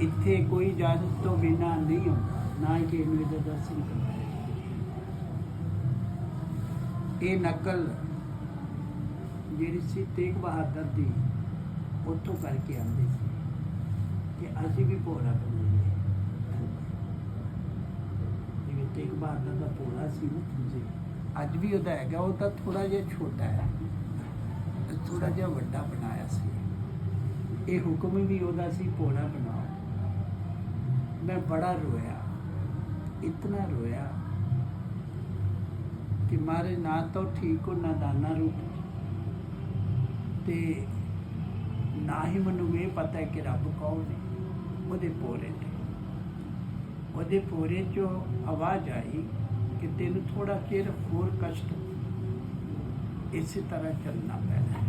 ਇੱਥੇ ਕੋਈ ਇਜਾਜ਼ਤ ਤੋਂ ਬਿਨਾ ਨਹੀਂ ਆਉਂਦਾ, ਨਾ ਕਿ ਇਹਨੂੰ ਇਹਦਾ ਦਰਸ਼ਨ ਕਰਵਾਇਆ ਇਹ ਨਕਲ ਜਿਹੜੀ ਸੀ ਤੇਗ ਬਹਾਦਰ ਦੀ, ਉੱਥੋਂ ਕਰਕੇ ਆਉਂਦੇ ਸੀ ਕਿ ਅਸੀਂ ਵੀ ਭੋਲਾ ਬਣਾਈਏ। ਜਿਵੇਂ ਤੇਗ ਬਹਾਦਰ ਦਾ ਭੋਲਾ ਸੀ ਨਾ ਜੀ ਅੱਜ ਵੀ ਉਹਦਾ ਹੈਗਾ, ਉਹ ਤਾਂ ਥੋੜਾ ਜਿਹਾ ਛੋਟਾ ਹੈ ਥੋੜਾ ਜਿਹਾ ਵੱਡਾ ਬਣਾਇਆ ਸੀ। ਇਹ ਹੁਕਮ ਵੀ ਉਹਦਾ ਸੀ ਭੋਲਾ ਬਣਾਓ। ਮੈਂ ਬੜਾ ਰੋਇਆ, ਇਤਨਾ ਰੋਇਆ ਕਿ ਮਾਰੇ ਨਾ ਤਾਂ ਠੀਕ ਹੋ, ਨਾ ਦਾਨਾ ਰੂਪ। ਤੇ ਨਾ ਹੀ ਮੈਨੂੰ ਇਹ ਪਤਾ ਹੈ ਕਿ ਰੱਬ ਕੌਣ ਹੈ, ਉਹਦੇ ਪੋਰੇ ਤੇ। ਉਹਦੇ ਪੋਰੇ ਚੋਂ ਆਵਾਜ਼ ਆਈ ਕਿ ਤੈਨੂੰ ਥੋੜਾ ਚਿਰ ਹੋਰ ਕਸ਼ਟ ਇਸੇ ਤਰ੍ਹਾਂ ਚੱਲਣਾ ਪੈਣਾ। ਹੈ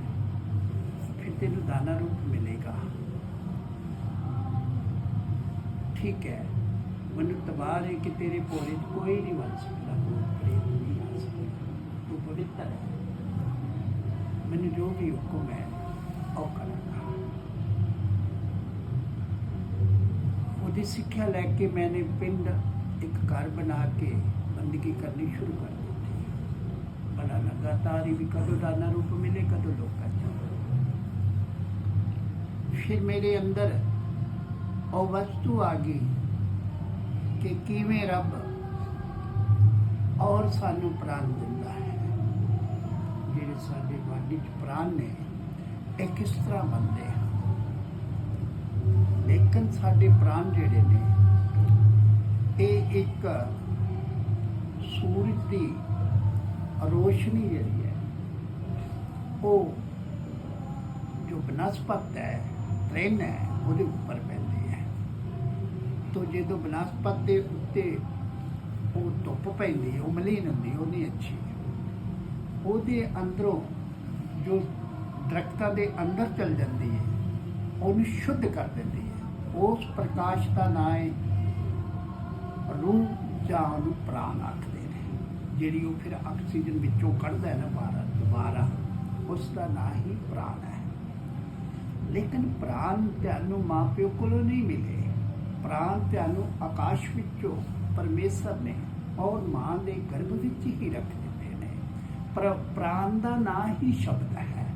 ਫਿਰ ਤੈਨੂੰ ਦਾਨਾ ਰੂਪ ਮਿਲੇਗਾ। ਠੀਕ ਹੈ। ਮੈਨੂੰ ਤਬਾਰ ਹੈ ਕਿ ਤੇਰੇ ਪੋਰੇ ਕੋਈ ਨਹੀਂ ਬਣ ਸਕਦਾ, ਕੋਈ ਪ੍ਰੇਤ ਨਹੀਂ ਆ ਸਕਦਾ। ਤੂੰ ਪਵਿੱਤਰ ਹੈ। ਮੈਨੂੰ ਜੋ ਵੀ ਹੁਕਮ ਹੈ, ਉਹ ਕਰਾਂਗਾ ਉਹਦੀ ਸਿੱਖਿਆ ਲੈ ਕੇ ਮੈਨੇ ਪਿੰਡ ਇੱਕ ਘਰ ਬਣਾ ਕੇ ਬੰਦਗੀ ਕਰਨੀ ਸ਼ੁਰੂ ਕਰ ਦਿੱਤੀ। ਬੜਾ ਲਗਾਤਾਰ ਵੀ ਕਦੋਂ ਦਾਨਾ ਰੂਪ ਮਿਲੇ, ਕਦੋਂ ਲੋਕਾਂ ਚ। ਫਿਰ ਮੇਰੇ ਅੰਦਰ ਉਹ ਵਸਤੂ ਆ ਗਈ ਕਿ ਕਿਵੇਂ ਰੱਬ ਔਰ ਸਾਨੂੰ ਪ੍ਰਾਨ ਦਿੰਦਾ ਹੈ। ਜਿਹੜੇ ਸਾਡੇ ਬਾਡੀ ਚ ਪ੍ਰਾਨ ਨੇ, ਇਹ ਕਿਸ ਤਰ੍ਹਾਂ ਬੰਦੇ ਆ ਲੇਕਿਨ ਸਾਡੇ ਪ੍ਰਾਨ ਜਿਹੜੇ ਨੇ, ਇਹ ਇੱਕ ਸੂਰਜ ਦੀ ਰੋਸ਼ਨੀ ਜਿਹੜੀ ਹੈ, ਉਹ ਜੋ ਬਨਸਪਤ ਹੈ ਟ੍ਰੇਨ ਹੈ, ਉਹਦੇ ਉੱਪਰ ਪੈਂਦੀ ਤੋ ਜਦੋਂ ਬਨਸਪਤ ਦੇ ਉੱਤੇ ਉਹ ਧੁੱਪ ਪੈਂਦੀ ਉਹ ਮਲੀਨ ਹੁੰਦੀ ਉਹ ਨਹੀਂ ਅੱਛੀ। ਉਹਦੇ ਅੰਦਰੋਂ ਜੋ ਦਰਖਤਾਂ ਦੇ ਅੰਦਰ ਚਲ ਜਾਂਦੀ ਹੈ, ਉਹਨੂੰ ਸ਼ੁੱਧ ਕਰ ਦਿੰਦੀ ਹੈ। ਉਸ ਪ੍ਰਕਾਸ਼ ਦਾ ਨਾਂ ਹੈ ਰੂਹ ਜਾਂ ਉਹਨੂੰ ਪ੍ਰਾਣ ਆਖਦੇ ਨੇ। ਜਿਹੜੀ ਉਹ ਫਿਰ ਆਕਸੀਜਨ ਵਿੱਚੋਂ ਕੱਢਦਾ ਹੈ ਨਾ ਬਾਹਰ ਦੁਬਾਰਾ, ਉਸ ਦਾ ਨਾਂ ਹੀ ਪ੍ਰਾਣ ਹੈ। ਲੇਕਿਨ ਪ੍ਰਾਣ ਤੁਹਾਨੂੰ ਮਾਪਿਓ ਕੋਲੋਂ ਨਹੀਂ ਮਿਲੇ। ਪ੍ਰਾਣ ਤੁਹਾਨੂੰ ਆਕਾਸ਼ ਵਿੱਚੋਂ ਪਰਮੇਸ਼ਰ ਨੇ ਔਰ ਮਾਂ ਦੇ ਗਰਭ ਵਿੱਚ ਹੀ ਰੱਖ ਦਿੱਤੇ ਨੇ। ਪਰ ਪ੍ਰਾਣ ਦਾ ਨਾਂ ਹੀ ਸ਼ਬਦ ਹੈ।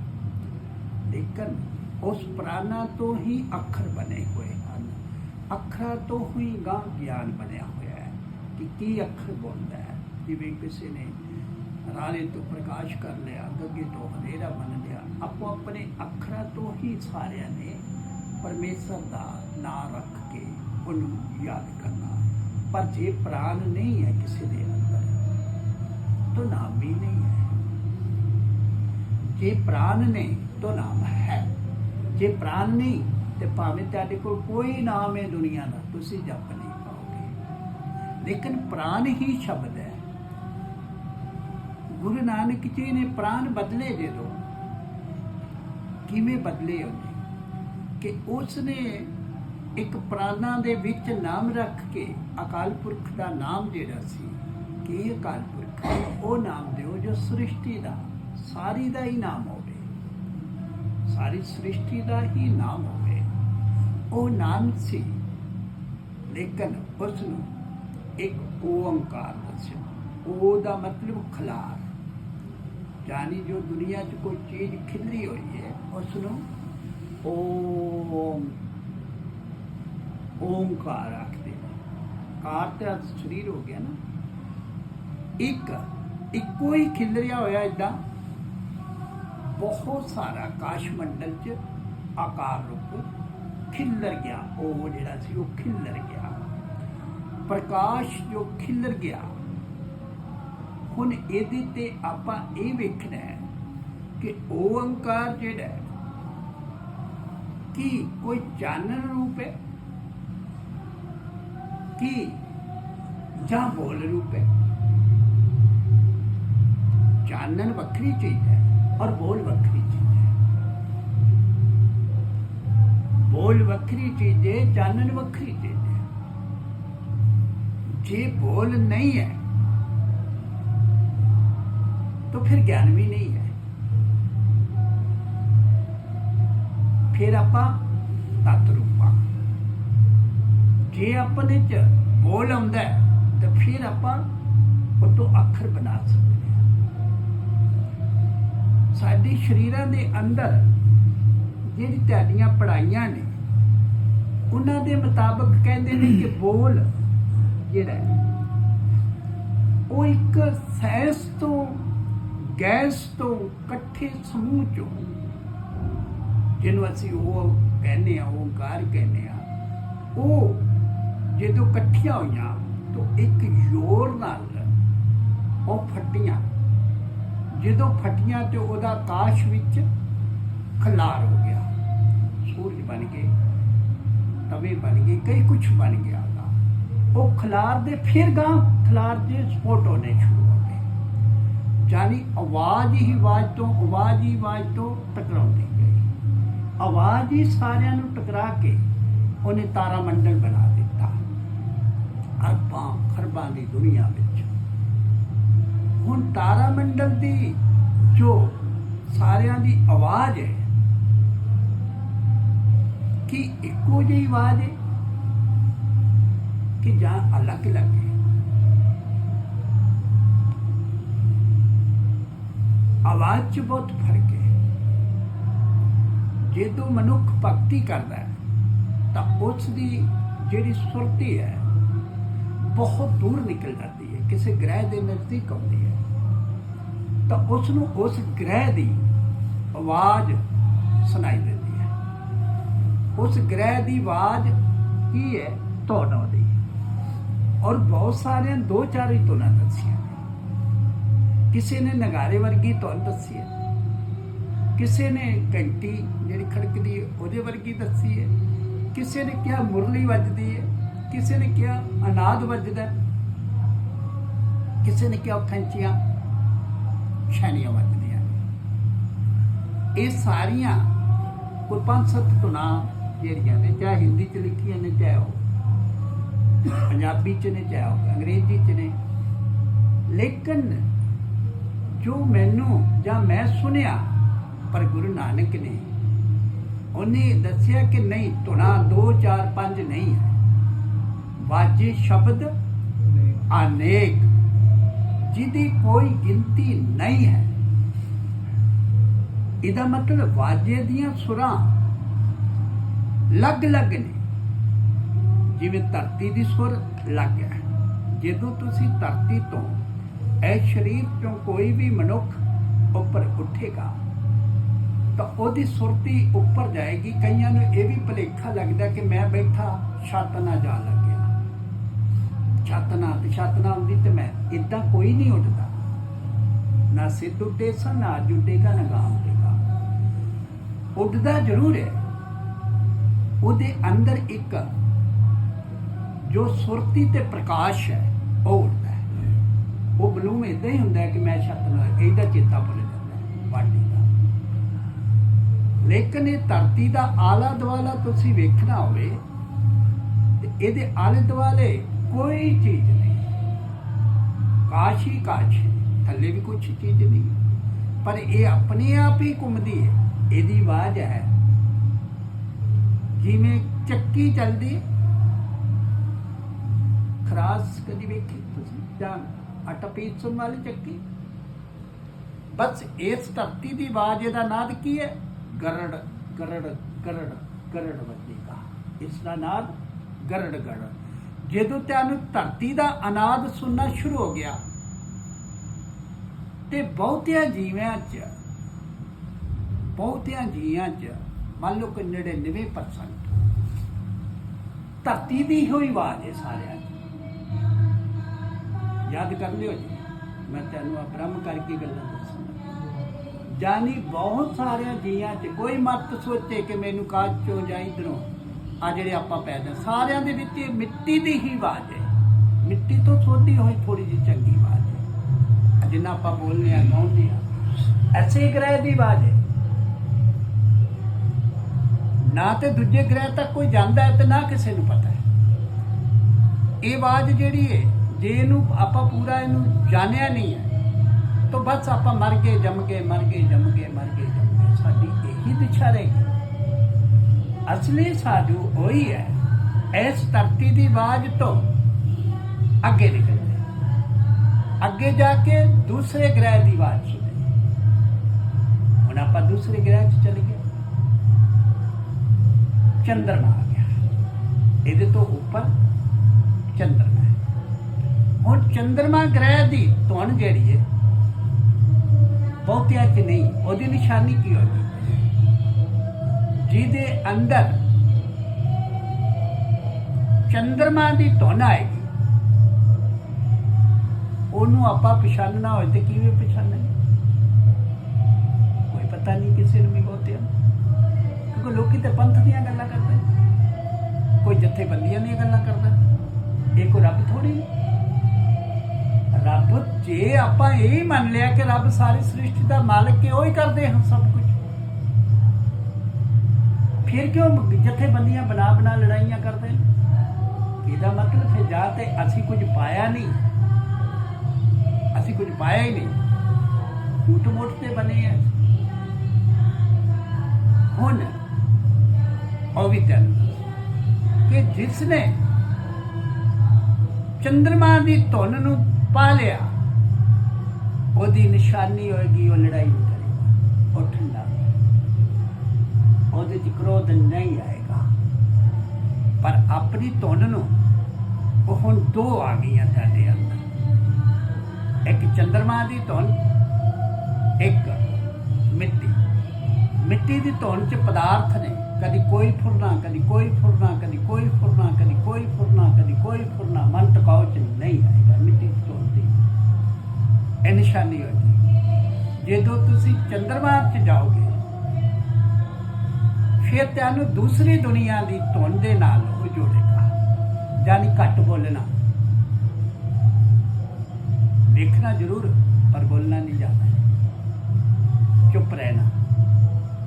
ਲੇਕਿਨ ਉਸ ਪ੍ਰਾਣਾ ਤੋਂ ਹੀ ਅੱਖਰ ਬਣੇ ਹੋਏ ਹਨ। ਅੱਖਰਾਂ ਤੋਂ ਹੀ ਗਾਂ ਗਿਆਨ ਬਣਿਆ ਹੋਇਆ ਹੈ ਕਿ ਕੀ ਅੱਖਰ ਬੋਲਦਾ ਹੈ। ਜਿਵੇਂ ਕਿਸੇ ਨੇ ਰਾਲੇ ਤੋਂ ਪ੍ਰਕਾਸ਼ ਕਰ ਲਿਆ, ਗੱਗੇ ਤੋਂ ਹਨੇਰਾ ਬਣ ਲਿਆ ਆਪੋ ਆਪਣੇ ਅੱਖਰਾਂ ਤੋਂ ਹੀ ਸਾਰਿਆਂ ਨੇ ਪਰਮੇਸ਼ਰ ਦਾ ਨਾਂ ਰੱਖ ਉਹਨੂੰ ਯਾਦ ਕਰਨਾ। ਪਰ ਜੇ ਪ੍ਰਾਨ ਨਹੀਂ ਹੈ ਕਿਸੇ ਦੇ ਅੰਦਰ, ਤਾਂ ਨਾਮ ਵੀ ਨਹੀਂ ਹੈ। ਜੇ ਪ੍ਰਾਨ ਨੇ, ਤਾਂ ਨਾਮ ਹੈ। ਜੇ ਪ੍ਰਾਨ ਨਹੀਂ, ਤੇ ਭਾਵੇਂ ਤੁਹਾਡੇ ਕੋਲ ਕੋਈ ਨਾਮ ਹੈ ਦੁਨੀਆ ਦਾ, ਤੁਸੀਂ ਜਪ ਨਹੀਂ ਪਾਓਗੇ। ਲੇਕਿਨ ਪ੍ਰਾਨ ਹੀ ਸ਼ਬਦ ਹੈ। ਗੁਰੂ ਨਾਨਕ ਜੀ ਨੇ ਪ੍ਰਾਨ ਬਦਲੇ ਜਦੋਂ, ਕਿਵੇਂ ਬਦਲੇ ਉਹਨੇ? ਕਿ ਉਸ ਨੇ ਇੱਕ ਪ੍ਰਾਨਾਂ ਦੇ ਵਿੱਚ ਨਾਮ ਰੱਖ ਕੇ ਅਕਾਲ ਪੁਰਖ ਦਾ ਨਾਮ ਜਿਹੜਾ ਸੀ, ਕਿ ਅਕਾਲ ਪੁਰਖ? ਉਹ ਨਾਮ ਦਿਓ ਜੋ ਸ੍ਰਿਸ਼ਟੀ ਦਾ, ਸਾਰੀ ਦਾ ਹੀ ਨਾਮ ਹੋਵੇ। ਸਾਰੀ ਸ੍ਰਿਸ਼ਟੀ ਦਾ ਹੀ ਨਾਮ ਹੋਵੇ। ਉਹ ਨਾਮ ਸੀ, ਲੇਕਿਨ ਉਸ ਨੂੰ ਇੱਕ ਓੰਕਾਰ ਦੱਸਿਆ ਉਹ ਦਾ ਮਤਲਬ ਖਲਾਰ। ਜਾਨੀ ਜੋ ਦੁਨੀਆ 'ਚ ਕੋਈ ਚੀਜ਼ ਖਿਲਰੀ ਹੋਈ ਹੈ ਉਸ ਨੂੰ ਓਮ ਓੰਕਾਰ ਆਖਦੇ ਨੇ। ਕਾਰ ਤੇ ਸਰੀਰ ਹੋ ਗਿਆ ਨਾ। ਇੱਕ, ਇੱਕੋ ਹੀ ਖਿਲਰਿਆ ਹੋਇਆ ਇਦਾਂ ਬਹੁਤ ਸਾਰਾ ਆਕਾਸ਼ ਮੰਡਲ 'ਚ ਆਕਾਰ ਰੂਪ ਖਿਲਰ ਗਿਆ। ਉਹ ਜਿਹੜਾ ਸੀ ਉਹ ਖਿਲਰ ਗਿਆ। ਪ੍ਰਕਾਸ਼ ਜੋ ਖਿਲਰ ਗਿਆ। ਹੁਣ ਇਹਦੇ ਤੇ ਆਪਾਂ ਇਹ ਵੇਖਣਾ ਹੈ ਕਿ ਓੰਕਾਰ ਜਿਹੜਾ ਕੀ ਕੋਈ ਚਾਨਣ ਰੂਪ ਹੈ? शक्ति जा बोल है चानन वक्री चीज़ है और बोल वक्री चीज़ है। बोल वक्री चीज़ है जानन वक्री चीज़ है। जे बोल नहीं है तो फिर ज्ञान भी नहीं है। फिर आप तत्व ਜੇ ਆਪਾਂ ਆਪਣੇ ਚ ਬੋਲ ਆਉਂਦਾ ਤਾਂ ਫਿਰ ਆਪਾਂ ਉਹ ਤੋਂ ਅੱਖਰ ਬਣਾ ਸਕਦੇ ਹਾਂ। ਸਾਡੇ ਸ਼ਰੀਰਾਂ ਦੇ ਅੰਦਰ ਜਿਹੜੀ ਤੁਹਾਡੀਆਂ ਪੜਾਈਆਂ ਨੇ, ਉਹਨਾਂ ਦੇ ਮੁਤਾਬਕ ਕਹਿੰਦੇ ਨੇ ਕਿ ਬੋਲ ਜਿਹੜਾ ਉਹ ਇੱਕ ਸੈਂਸ ਤੋਂ, ਗੈਸ ਤੋਂ ਇਕੱਠੇ ਸਮੂਹ ਚੋਂ, ਜਿਹਨੂੰ ਅਸੀਂ ਉਹ ਕਹਿੰਦੇ ਆ ਓਂਕਾਰ ਕਹਿੰਦੇ ਆ ਉਹ ਜਦੋਂ ਇਕੱਠੀਆਂ ਹੋਈਆਂ, ਤਾਂ ਇੱਕ ਜ਼ੋਰ ਨਾਲ ਉਹ ਫਟੀਆਂ। ਜਦੋਂ ਫਟੀਆਂ ਤੇ ਉਹਦਾ ਆਕਾਸ਼ ਵਿੱਚ ਖਲਾਰ ਹੋ ਗਿਆ, ਸੂਰਜ ਬਣ ਗਏ, ਤਵੇ ਬਣ ਗਏ, ਕਈ ਕੁਝ ਬਣ ਗਿਆ ਉਹਦਾ। ਉਹ ਖਲਾਰ ਦੇ ਫਿਰ ਗਾਂ ਖਲਾਰ ਦੇ ਸਪੋਟ ਹੋਣੇ ਸ਼ੁਰੂ ਹੋ ਗਏ। ਜਾਨੀ ਆਵਾਜ਼ ਹੀ ਆਵਾਜ਼ ਤੋਂ, ਆਵਾਜ਼ ਹੀ ਆਵਾਜ਼ ਤੋਂ ਟਕਰਾਉਂਦੀ ਗਈ। ਆਵਾਜ਼ ਹੀ ਸਾਰਿਆਂ ਨੂੰ ਟਕਰਾ ਕੇ ਉਹਨੇ ਤਾਰਾ ਮੰਡਲ ਬਣਾ ਦਿੱਤਾ ਅਰਬਾਂ ਖਰਬਾਂ ਦੀ ਦੁਨੀਆ ਵਿੱਚ। ਹੁਣ ਤਾਰਾ ਮੰਡਲ ਦੀ ਜੋ ਸਾਰਿਆਂ ਦੀ ਆਵਾਜ਼ ਹੈ, ਕਿ ਇੱਕੋ ਜਿਹੀ ਆਵਾਜ਼ ਹੈ ਕਿ ਜਾਂ ਅਲੱਗ ਅਲੱਗ ਹੈ? ਆਵਾਜ਼ 'ਚ ਬਹੁਤ ਫ਼ਰਕ ਹੈ। ਜੇ ਜਦੋਂ ਮਨੁੱਖ ਭਗਤੀ ਕਰਦਾ ਤਾਂ ਉਸ ਦੀ ਜਿਹੜੀ ਸੁਰਤੀ ਹੈ ਬਹੁਤ ਦੂਰ ਨਿਕਲ ਜਾਂਦੀ ਹੈ। ਕਿਸੇ ਗ੍ਰਹਿ ਦੇ ਨਜ਼ਦੀਕ ਆਉਂਦੀ ਹੈ। ਤਾਂ ਉਸ ਨੂੰ ਉਸ ਗ੍ਰਹਿ ਦੀ ਆਵਾਜ਼ ਸੁਣਾਈ ਦਿੰਦੀ ਹੈ। ਉਸ ਗ੍ਰਹਿ ਦੀ ਆਵਾਜ਼ ਕੀ ਹੈ? ਧੁਨ ਹੈ। ਔਰ ਬਹੁਤ ਸਾਰਿਆਂ ਦੋ ਚਾਰ ਹੀ ਧੁਨਾਂ ਦੱਸੀਆਂ ਨੇ। ਕਿਸੇ ਨੇ ਨਗਾਰੇ ਵਰਗੀ ਧੁਨ ਦੱਸੀ ਹੈ। ਕਿਸੇ ਨੇ ਘੰਟੀ ਜਿਹੜੀ ਖੜਕਦੀ ਹੈ, ਉਹਦੇ ਵਰਗੀ ਦੱਸੀ ਹੈ। ਕਿਸੇ ਨੇ ਕਿਹਾ ਮੁਰਲੀ ਵੱਜਦੀ ਹੈ। ਕਿਸੇ ਨੇ ਕਿਹਾ ਅਨਾਦ ਵੱਜਦਾ ਕਿਸੇ ਨੇ ਕਿਹਾ ਖੰਚੀਆਂ ਛੈਣੀਆਂ ਵੱਜਦੀਆਂ ਨੇ। ਇਹ ਸਾਰੀਆਂ ਕੋਈ ਪੰਜ ਸੱਤ ਧੁਨਾਂ ਜਿਹੜੀਆਂ ਨੇ, ਚਾਹੇ ਹਿੰਦੀ ਚ ਲਿਖੀਆਂ ਨੇ, ਚਾਹੇ ਉਹ ਪੰਜਾਬੀ ਚ ਨੇ, ਚਾਹੇ ਉਹ ਅੰਗਰੇਜ਼ੀ ਚ ਨੇ, ਲੇਕਿਨ ਜੋ ਮੈਨੂੰ ਜਾਂ ਮੈਂ ਸੁਣਿਆ, ਪਰ ਗੁਰੂ ਨਾਨਕ ਨੇ, ਉਹਨੇ ਦੱਸਿਆ ਕਿ ਨਹੀਂ, ਧੁਨਾ 2 4 5 ਨਹੀਂ ਹੈ ਵਾਜੇ ਸ਼ਬਦ ਅਨੇਕ। ਜਿਹਦੀ ਕੋਈ ਗਿਣਤੀ ਨਹੀਂ ਹੈ। ਇਹਦਾ ਮਤਲਬ ਵਾਜੇ ਦੀਆਂ ਸੁਰਾਂ ਲੱਗ-ਲੱਗ ਨੇ। ਜਿਵੇਂ ਧਰਤੀ ਦੀ ਸੁਰ ਲੱਗ ਹੈ। ਜਦੋਂ ਤੁਸੀਂ ਧਰਤੀ ਤੋਂ ਇਹ ਸਰੀਰ ਤੋਂ ਕੋਈ ਵੀ ਮਨੁੱਖ ਉੱਪਰ ਉੱਠੇਗਾ ਤਾਂ ਉਹਦੀ ਸੁਰਤੀ ਉੱਪਰ ਜਾਏਗੀ। ਕਈਆਂ ਨੂੰ ਇਹ ਵੀ ਭੁਲੇਖਾ ਲੱਗਦਾ ਕਿ ਮੈਂ ਬੈਠਾ ਛੱਤ ਨਾ ਜਾ ਲੱਗਿਆ ਛੱਤ ਨਾ ਤੇ ਛੱਤ ਨਾ ਹੁੰਦੀ ਤੇ ਮੈਂ ਇਦਾਂ ਕੋਈ ਨਹੀਂ ਉੱਠਦਾ। ਨਾ ਸਿੱਧ ਉੱਡੇ ਸਾ ਨਾ ਜੁੱਟੇਗਾ ਨਾ ਗਾਮ ਉੱਡੇਗਾ ਉੱਡਦਾ ਜ਼ਰੂਰ ਹੈ। ਉਹਦੇ ਅੰਦਰ ਇੱਕ ਜੋ ਸੁਰਤੀ ਤੇ ਪ੍ਰਕਾਸ਼ ਹੈ, ਉਹ ਉੱਡਦਾ ਹੈ। ਉਹ ਬਲੂਮ ਇਦਾਂ ਹੀ ਹੁੰਦਾ ਕਿ ਮੈਂ ਛੱਤ ਨਾਲ ਇਹਦਾ ਚੇਤਾ ਭੁੱਲ ਜਾਂਦਾ ਹੈ ਵਾਢੀ ਦਾ ਲੇਕਿਨ ਇਹ ਧਰਤੀ ਦਾ ਆਲਾ ਦੁਆਲਾ ਤੁਸੀਂ ਵੇਖਣਾ ਹੋਵੇ, ਤੇ ਇਹਦੇ ਆਲੇ ਦੁਆਲੇ ਕੋਈ ਚੀਜ਼ ਨਹੀਂ। ਕਾਸ਼ ਹੀ ਕਾਸ਼ ਹੈ, ਥੱਲੇ ਵੀ ਕੁਝ ਚੀਜ਼ ਨਹੀਂ। ਪਰ ਇਹ ਆਪਣੇ ਆਪ ਹੀ ਘੁੰਮਦੀ ਹੈ ਇਹਦੀ ਆਵਾਜ਼ ਹੈ। ਜਿਵੇਂ ਚੱਕੀ ਚੱਲਦੀ ਖਰਾਸ ਕਦੀ ਵੇਖੀ? ਤੁਸੀਂ ਜਾਂ ਆਟਾ ਪੀਸਣ ਵਾਲੀ ਚੱਕੀ? ਬਸ ਇਸ ਧਰਤੀ ਦੀ ਆਵਾਜ਼ ਇਹਦਾ ਨਾਦ ਕੀ ਹੈ? ਗਰੜ ਗਰੜ ਗਰੜ ਗਰੜ ਵੱਜੇਗਾ। ਇਸ ਦਾ ਨਾਦ ਗਰੜ ਗਰੜ ਜਦੋਂ ਤੈਨੂੰ ਧਰਤੀ ਦਾ ਅਨਾਦ ਸੁਣਨਾ ਸ਼ੁਰੂ ਹੋ ਗਿਆ ਤੇ ਬਹੁਤਿਆਂ ਜੀਵਿਆਂ 'ਚ, ਬਹੁਤਿਆਂ ਜੀਆਂ 'ਚ, ਮੰਨ ਲਓ ਕਿ 99% ਧਰਤੀ ਦੀ ਹੋਈ ਆਵਾਜ਼ ਹੈ ਸਾਰਿਆਂ ਦੀ। ਯਾਦ ਕਰ ਲਿਓ ਜੀ, ਮੈਂ ਤੈਨੂੰ ਆ ਬ੍ਰਹਮ ਕਰਕੇ ਗੱਲਾਂ ਦੱਸਾਂ। ਜਾਨੀ ਬਹੁਤ ਸਾਰਿਆਂ ਜੀਆਂ 'ਚ ਕੋਈ ਮਤ ਸੋਚੇ ਕਿ ਮੈਨੂੰ ਕਾਜ ਚੋਂ ਜਾਂ ਇਧਰੋਂ ਆ ਜਿਹੜੇ ਆਪਾਂ ਪੈਦਾ ਸਾਰਿਆਂ ਦੇ ਵਿੱਚ ਮਿੱਟੀ ਦੀ ਹੀ ਆਵਾਜ਼ ਹੈ। ਮਿੱਟੀ ਤੋਂ ਸੋਧੀ ਹੋਈ ਥੋੜੀ ਜਿਹੀ ਚੰਗੀ ਆਵਾਜ਼ ਹੈ। ਜਿੰਨਾ ਆਪਾਂ ਬੋਲਨੇ ਆ ਗਾਉਂਦੇ ਆ ਐਸੇ ਗ੍ਰਹਿ ਦੀ ਆਵਾਜ਼ ਹੈ। ਨਾ ਤੇ ਦੂਜੇ ਗ੍ਰਹਿ ਤੱਕ ਕੋਈ ਜਾਂਦਾ ਹੈ ਤੇ ਨਾ ਕਿਸੇ ਨੂੰ ਪਤਾ ਹੈ। ਇਹ ਆਵਾਜ਼ ਜਿਹੜੀ ਹੈ, ਜੇ ਇਹਨੂੰ ਆਪਾਂ ਪੂਰਾ ਇਹਨੂੰ ਜਾਣਿਆ ਨਹੀਂ ਹੈ, ਤਾਂ ਬਸ ਆਪਾਂ ਮਰ ਗਏ, ਜੰਮ ਗਏ, ਮਰ ਗਏ, ਜੰਮ ਗਏ, ਮਰ ਗਏ, ਜੰਮ ਗਏ। ਸਾਡੀ ਇਹੀ ਦਿਸ਼ਾ ਰਹੇਗੀ। ਅਸਲੀ ਸਾਧੂ ਉਹੀ ਹੈ। ਇਸ ਧਰਤੀ ਦੀ ਆਵਾਜ਼ ਤੋਂ ਅੱਗੇ ਨਿਕਲਦੇ ਅੱਗੇ ਜਾ ਕੇ ਦੂਸਰੇ ਗ੍ਰਹਿ ਦੀ ਆਵਾਜ਼ ਸੁਣਦੇ ਹੁਣ ਆਪਾਂ ਦੂਸਰੇ ਗ੍ਰਹਿ 'ਚ ਚਲੇ ਗਏ। ਚੰਦਰਮਾ ਆ ਗਿਆ। ਇਹਦੇ ਤੋਂ ਉੱਪਰ ਚੰਦਰਮਾ ਹੈ। ਹੁਣ ਚੰਦਰਮਾ ਗ੍ਰਹਿ ਦੀ ਧੁਨ ਜਿਹੜੀ ਹੈ, ਬਹੁਤਿਆਂ 'ਚ ਨਹੀਂ, ਉਹਦੀ ਨਿਸ਼ਾਨੀ ਕੀ ਹੋਗੀ ਜਿਹਦੇ ਅੰਦਰ ਚੰਦਰਮਾ ਦੀ ਧੁਨ ਆਏਗੀ, ਉਹਨੂੰ ਆਪਾਂ ਪਛਾਣਨਾ ਹੋਏ ਤੇ ਕਿਵੇਂ ਪਛਾਣਾਂਗੇ ਕੋਈ ਪਤਾ ਨਹੀਂ ਕਿਸੇ ਨੂੰ ਵੀ ਬਹੁਤਿਆਂ ਨੂੰ। ਕਿਉਂਕਿ ਲੋਕੀ ਤੇ ਪੰਥ ਦੀਆਂ ਗੱਲਾਂ ਕਰਦੇ ਕੋਈ ਜਥੇਬੰਦੀਆਂ ਦੀਆਂ ਗੱਲਾਂ ਕਰਦਾ ਇਹ ਕੋਈ ਰੱਬ ਥੋੜੀ ਰੱਬ, ਜੇ ਆਪਾਂ ਇਹ ਮੰਨ ਲਿਆ ਕਿ ਰੱਬ ਸਾਰੀ ਸ੍ਰਿਸ਼ਟੀ ਦਾ ਮਾਲਕ ਹੈ, ਉਹ ਹੀ ਕਰਦੇ ਹਾਂ ਸਭ ਕੁਝ ਫਿਰ ਕਿਉਂ ਜਥੇਬੰਦੀਆਂ ਬਣਾ ਬਣਾ ਲੜਾਈਆਂ ਕਰਦੇ? ਨੇ ਇਹਦਾ ਮਤਲਬ ਫਿਰ ਜਾਂ ਤੇ ਅਸੀਂ ਕੁਝ ਪਾਇਆ ਨਹੀਂ। ਅਸੀਂ ਕੁਝ ਪਾਇਆ ਹੀ ਨਹੀਂ। ਝੂਠ ਮੋਟ ਤੇ ਬਣੇ ਆ। ਹੁਣ ਉਹ ਵੀ ਤੈਨੂੰ ਕਿ ਜਿਸ ਨੇ ਚੰਦਰਮਾ ਦੀ ਧੁਨ ਨੂੰ ਪਾ ਲਿਆ, ਉਹਦੀ ਨਿਸ਼ਾਨੀ ਹੋਏਗੀ, ਉਹ ਲੜਾਈ ਨਹੀਂ ਕਰੇਗਾ। ਉਹ ਠੰਡਾ ਉਹਦੇ ਚ ਕ੍ਰੋਧ ਨਹੀਂ ਆਏਗਾ। ਪਰ ਆਪਣੀ ਧੁਨ ਨੂੰ ਉਹ ਹੁਣ ਦੋ ਆ ਗਈਆਂ ਸਾਡੇ ਅੰਦਰ। ਇੱਕ ਚੰਦਰਮਾ ਦੀ ਧੁਨ, ਇੱਕ ਮਿੱਟੀ। ਮਿੱਟੀ ਦੀ ਧੁਨ ਚ ਪਦਾਰਥ ਨੇ, ਕਦੀ ਕੋਈ ਫੁਰਨਾ, ਕਦੀ ਕੋਈ ਫੁਰਨਾ, ਕਦੀ ਕੋਈ ਫੁਰਨਾ, ਕਦੀ ਕੋਈ ਫੁਰਨਾ, ਕਦੀ ਕੋਈ ਫੁਰਨਾ, ਮਨ ਟਿਕਾਓ ਚ ਨਹੀਂ ਆਏਗਾ ਮਿੱਟੀ ਦੀ ਧੁਨ ਦੀ। ਇਹ ਨਿਸ਼ਾਨੀ ਹੋਏਗੀ ਜਦੋਂ ਤੁਸੀਂ ਚੰਦਰਮਾ 'ਚ ਜਾਓਗੇ ਫਿਰ ਤੈਨੂੰ ਦੂਸਰੀ ਦੁਨੀਆ ਦੀ ਧੁਨ ਦੇ ਨਾਲ ਉਹ ਜੋੜੇਗਾ। ਯਾਨੀ ਘੱਟ ਬੋਲਣਾ। ਦੇਖਣਾ ਜ਼ਰੂਰ, ਪਰ ਬੋਲਣਾ ਨਹੀਂ ਜਾਂਦਾ ਚੁੱਪ ਰਹਿਣਾ।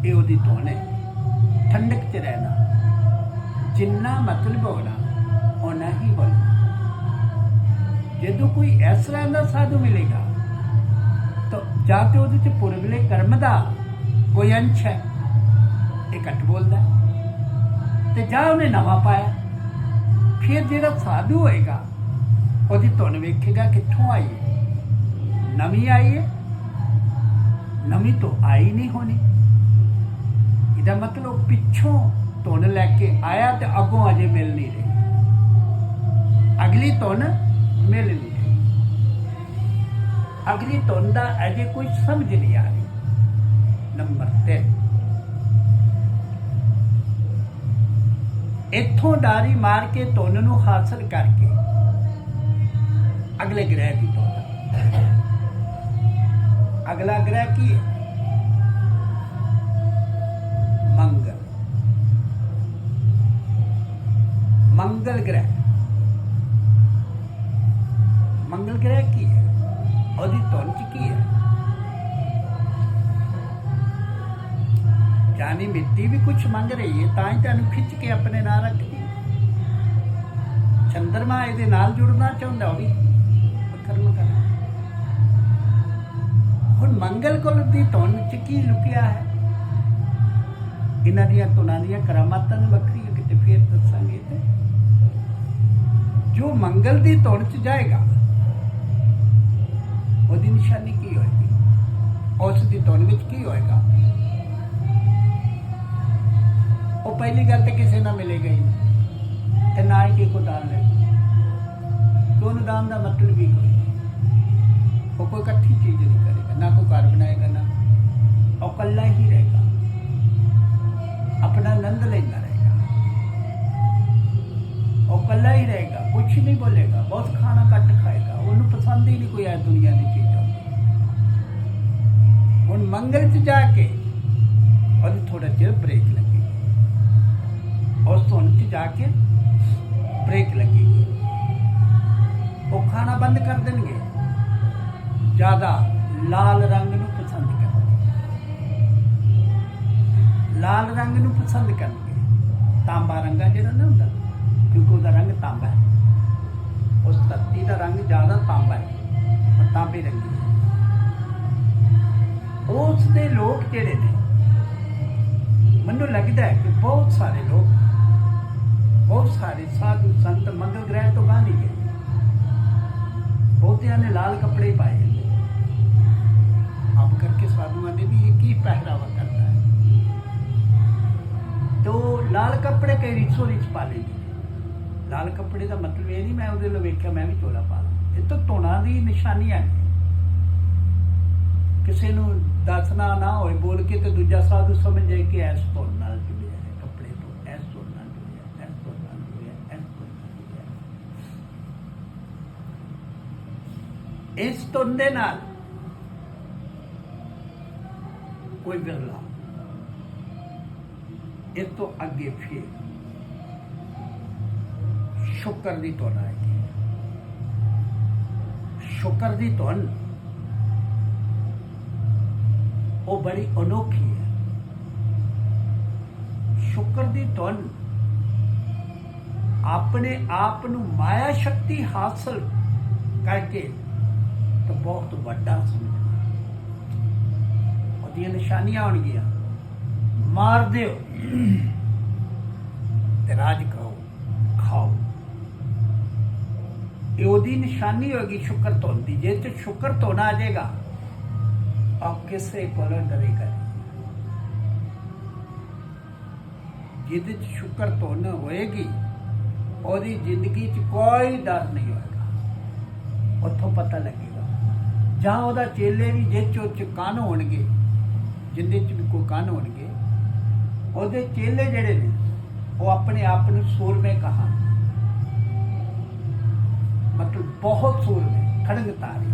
ਇਹ ਉਹਦੀ ਧੁਨ ਹੈ। ਠੰਡਕ 'ਚ ਰਹਿਣਾ। ਜਿੰਨਾ ਮਤਲਬ ਹੋਣਾ ਉਹਨਾਂ ਹੀ ਬੋਲਣਾ। ਜਦੋਂ ਕੋਈ ਇਸ ਤਰ੍ਹਾਂ ਦਾ ਸਾਧੂ ਮਿਲੇਗਾ, ਤਾਂ ਜਾਂ ਤੇ ਉਹਦੇ ਚ ਪੁਰਬਲੇ ਕਰਮ ਦਾ ਕੋਈ ਅੰਸ਼ ਹੈ। ਇਹ ਘੱਟ ਬੋਲਦਾ ਤੇ ਜਾਂ ਉਹਨੇ ਨਵਾਂ ਪਾਇਆ। ਫਿਰ ਜਿਹੜਾ ਸਾਧੂ ਹੋਏਗਾ, ਉਹਦੀ ਧੁਨ ਵੇਖੇਗਾ ਕਿੱਥੋਂ ਆਈ ਹੈ। ਨਵੀਂ ਆਈ ਹੈ। ਨਵੀਂ ਤੋਂ ਆਈ ਨਹੀਂ ਹੋਣੀ। ਇਹਦਾ ਮਤਲਬ ਪਿੱਛੋਂ ਧੁਨ ਲੈ ਕੇ ਆਇਆ ਤੇ ਅੱਗੋਂ ਅਜੇ ਮਿਲ ਨਹੀਂ ਰਹੀ। ਅਗਲੀ ਧੁਨ ਮਿਲ ਨਹੀਂ ਰਹੀ। ਅਗਲੀ ਧੁਨ ਦਾ ਅਜੇ ਕੋਈ ਸਮਝ ਨਹੀਂ ਆ ਰਹੀ। ਨੰਬਰ 3 ਇੱਥੋਂ ਡਾਰੀ ਮਾਰ ਕੇ ਧੁਨ ਨੂੰ ਹਾਸਲ ਕਰਕੇ ਅਗਲੇ ਗ੍ਰਹਿ ਦੀ ਧੁਨ। ਅਗਲਾ ਗ੍ਰਹਿ ਕੀ ਹੈ? ਮੰਗਲ। ਮੰਗਲ ਗ੍ਰਹਿ। ਮੰਗਲ ਗ੍ਰਹਿ ਕੀ ਜਾਨੀ ਮਿੱਟੀ ਵੀ ਕੁਝ ਮੰਗ ਰਹੀ ਹੈ ਤਾਂ ਹੀ ਤੁਹਾਨੂੰ ਖਿੱਚ ਕੇ ਆਪਣੇ ਨਾਲ ਰੱਖਦੀ ਚੰਦਰਮਾ ਇਹਦੇ ਨਾਲ ਜੁੜਨਾ ਚਾਹੁੰਦਾ ਉਹ ਵੀ। ਕਰਮ ਕਰ। ਹੁਣ ਮੰਗਲ ਕੋਲ ਦੀ ਧੁਨ ਚ ਕੀ ਲੁਕਿਆ ਹੈ? ਇਹਨਾਂ ਦੀਆਂ ਧੁਨਾਂ ਦੀਆਂ ਕਰਾਮਾਤਾਂ ਨੂੰ ਵੱਖਰੀਆਂ ਕਿਤੇ ਫੇਰ ਦੱਸਾਂਗੇ ਤੇ। ਜੋ ਮੰਗਲ ਦੀ ਧੁਨ ਚ ਜਾਏਗਾ, ਉਹਦੀ ਨਿਸ਼ਾਨੀ ਕੀ ਹੋਏਗੀ? ਉਸ ਦੀ ਧੁਨ ਵਿੱਚ ਕੀ ਹੋਏਗਾ? ਉਹ ਪਹਿਲੀ ਗੱਲ ਤੇ ਕਿਸੇ ਨਾਲ ਮਿਲੇਗਾ ਹੀ ਤੇ ਨਾ ਹੀ ਕਿਸੇ ਕੋ ਦਾਨ ਲੈ ਦੋਨ ਦਾਨ ਦਾ ਮਤਲਬ ਵੀ ਕੋਈ? ਉਹ ਕੋਈ ਇਕੱਠੀ ਚੀਜ਼ ਨਹੀਂ ਕਰੇਗਾ, ਨਾ ਕੋਈ ਘਰ ਬਣਾਏਗਾ, ਨਾ ਉਹ ਇਕੱਲਾ ਹੀ ਰਹੇਗਾ। ਆਪਣਾ ਆਨੰਦ ਲੈਂਦਾ ਰਹੇਗਾ। ਉਹ ਇਕੱਲਾ ਹੀ ਰਹੇਗਾ ਕੁਝ ਨਹੀਂ ਬੋਲੇਗਾ, ਬਹੁਤ ਖਾਣਾ ਘੱਟ ਖਾਏਗਾ। ਉਹਨੂੰ ਪਸੰਦ ਹੀ ਨਹੀਂ ਕੋਈ ਆ ਦੁਨੀਆ ਦੀ ਚੀਜ਼ਾਂ ਹੁਣ ਮੰਗਲ ਚ ਜਾ ਕੇ ਉਹਨੂੰ ਥੋੜਾ ਚਿਰ ਬ੍ਰੇਕ ਲੱਗੇਗੀ ਉਸ ਤੋਂ ਚ ਜਾ ਕੇ ਬ੍ਰੇਕ ਲੱਗੇਗੀ ਉਹ ਖਾਣਾ ਬੰਦ ਕਰ ਦੇਣਗੇ। ਜ਼ਿਆਦਾ ਲਾਲ ਰੰਗ ਨੂੰ ਪਸੰਦ ਕਰਨਗੇ। ਲਾਲ ਰੰਗ ਨੂੰ ਪਸੰਦ ਕਰਨਗੇ। ਤਾਂਬਾ ਰੰਗਾ ਜਿਹੜਾ ਨਾ ਹੁੰਦਾ, ਕਿਉਂਕਿ ਉਹਦਾ ਰੰਗ ਤਾਂਬਾ ਹੈ। ਉਸ ਧਰਤੀ ਦਾ ਰੰਗ ਜ਼ਿਆਦਾ ਤਾਂਬਾ ਹੈ, ਪਰ ਤਾਂਬੇ ਰੰਗੀ। ਹੈ ਉਸ ਦੇ ਲੋਕ ਜਿਹੜੇ ਨੇ? ਮੈਨੂੰ ਲੱਗਦਾ ਹੈ ਕਿ ਬਹੁਤ ਸਾਰੇ ਲੋਕ ਬਹੁਤ ਸਾਰੇ ਸਾਧੂ ਸੰਤ ਮੰਗਲ ਗ੍ਰਹਿ ਤੋਂ ਬਾਹਰ ਨਹੀਂ ਗਏ ਬਹੁਤਿਆਂ ਨੇ ਲਾਲ ਕੱਪੜੇ ਪਾਏ। ਹੁੰਦੇ ਆਪ ਕਰਕੇ ਸਾਧੂਆਂ ਦੇ ਵੀ ਇੱਕ ਹੀ ਪਹਿਰਾਵਾ ਕਰਦਾ ਹੈ। ਤੋ ਲਾਲ ਕੱਪੜੇ ਕਈ ਰਿਚੋ ਰਿਚ ਪਾ ਲੈਂਦੇ ਲਾਲ ਕੱਪੜੇ ਦਾ ਮਤਲਬ ਇਹ ਨਹੀਂ ਮੈਂ ਉਹਦੇ ਲਈ ਵੇਖਿਆ, ਮੈਂ ਵੀ ਚੋਲਾ ਪਾ ਲਾਂ। ਇਹ ਤਾਂ ਧੋਣਾ ਦੀ ਨਿਸ਼ਾਨੀ ਹੈ। ਕਿਸੇ ਨੂੰ ਦੱਸਣਾ ਨਾ ਹੋਏ, ਬੋਲ ਕੇ ਤੇ ਦੂਜਾ ਸਾਧੂ ਸਮਝ ਜਾਏ ਕਿ ਐਸ ਧੋਣ ਨਾਲ ਜੁੜਿਆ ਹੈ ਕੱਪੜੇ ਤੋਂ ਐਸ ਧੋਣ ਨਾਲ ਜੁੜਿਆ ਐਸ ਧੋਣ ਨਾਲ ਜੁੜਿਆ ਐਸ ਧੋਣ ਨਾਲ ਜੁੜਿਆ ਇਸ ਧੁਨ ਨਾਲ ਕੋਈ ਬਿਰਲਾ ਇਸ ਤੋਂ ਅੱਗੇ ਫਿਰ ਸ਼ੁਕਰ ਦੀ ਧੁਨ ਆਏਗੀ ਸ਼ੁਕਰ ਦੀ ਧੁਨ ਉਹ ਬੜੀ ਅਨੋਖੀ ਹੈ ਸ਼ੁਕਰ ਦੀ ਧੁਨ ਆਪਣੇ ਆਪ ਨੂੰ ਮਾਇਆ ਸ਼ਕਤੀ ਹਾਸਲ ਕਰਕੇ ਤਾਂ ਬਹੁਤ ਵੱਡਾ ਸਮਝਣਾ ਉਹਦੀਆਂ ਨਿਸ਼ਾਨੀਆਂ ਹੋਣਗੀਆਂ ਮਾਰ ਦਿਓ। ਤੇ ਰਾਜ ਕਰੋ ਖਾਓ। ਇਹ ਉਹਦੀ ਨਿਸ਼ਾਨੀ ਹੋਏਗੀ ਸ਼ੁਕਰ ਧੁਨ ਦੀ। ਜੇ ਤੇ ਸ਼ੁਕਰ ਧੁਨ ਆ ਜਾਏਗਾ, ਆਪ ਕਿਸੇ ਕੋਲੋਂ ਡਰੇਗਾ ਨਹੀਂ। ਜਿਹਦੇ ਚ ਸ਼ੁਕਰ ਧੁਨ ਹੋਏਗੀ, ਉਹਦੀ ਜ਼ਿੰਦਗੀ 'ਚ ਕੋਈ ਡਰ ਨਹੀਂ ਹੋਏਗਾ। ਉੱਥੋਂ ਪਤਾ ਲੱਗੇ ਜਾਂ ਉਹਦਾ ਚੇਲੇ ਵੀ ਜੇ ਚੋ ਚ ਕੰਨ ਹੋਣਗੇ, ਜਿੰਦੇ ਚ ਵੀ ਕੋਈ ਕੰਨ ਹੋਣਗੇ, ਉਹਦੇ ਚੇਲੇ ਜਿਹੜੇ ਨੇ, ਉਹ ਆਪਣੇ ਆਪ ਨੂੰ ਸੂਰਮੇ ਕਹਾ ਮਤਲਬ ਬਹੁਤ ਸੂਰਮੇ ਖੜਗ ਤਾਰੇ